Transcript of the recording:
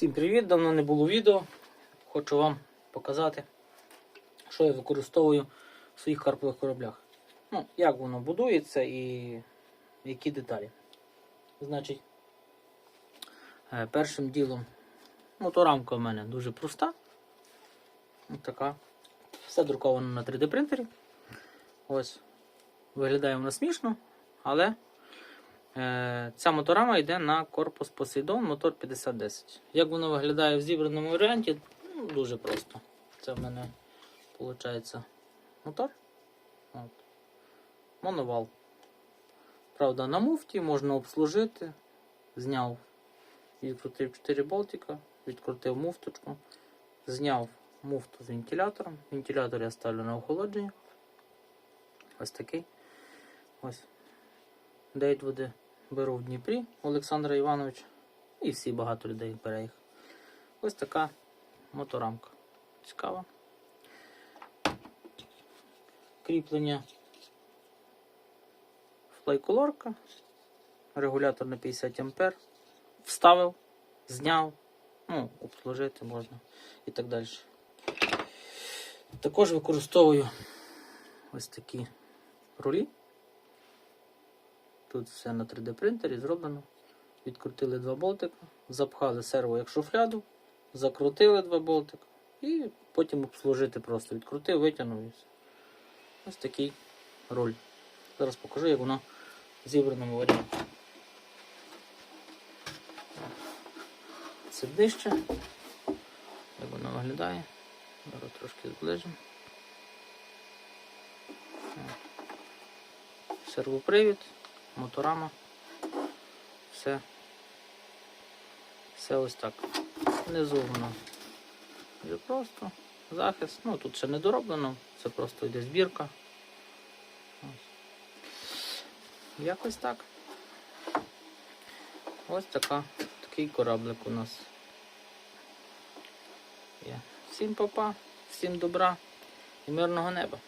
Всім привіт! Давно не було відео. Хочу вам показати, що я використовую в своїх карпових кораблях. Ну, як воно будується і які деталі. Значить, е, першим ділом моторамка в мене дуже проста. Ось така. Все друковано на 3D принтері. Ось. Виглядає вона смішно, але Ця моторама йде на корпус Poseidon мотор 5010. Як воно виглядає в зібраному варіанті? Ну, дуже просто. Це в мене виходить мотор. От. Моновал. Правда, на муфті можна обслужити. Зняв, відкрутив 4 болтика, відкрутив муфточку, зняв муфту з вентилятором. Вентилятор я ставлю на охолодження. Ось такий. Ось. Дейт води беру в Дніпрі Олександра Івановича. І всі багато людей бере їх. Ось така моторамка. Цікава. Кріплення флайколорка. Регулятор на 50 А. Вставив, зняв, ну, обслужити можна і так далі. Також використовую ось такі рулі. Тут все на 3D принтері зроблено. Відкрутили два болтика, запхали серво як шуфляду, закрутили два болтика і потім обслужити просто. Відкрутив, витягнув і все. Ось такий руль. Зараз покажу, як воно в зібраному варіанті. Це днище. Як воно виглядає. Зараз трошки зближимо. Сервопривід моторама. Все. Все ось так. Внизу воно вже просто захист. Ну тут ще не дороблено, це просто йде збірка. Ось. Якось так. Ось така, такий кораблик у нас є. Всім папа, всім добра і мирного неба.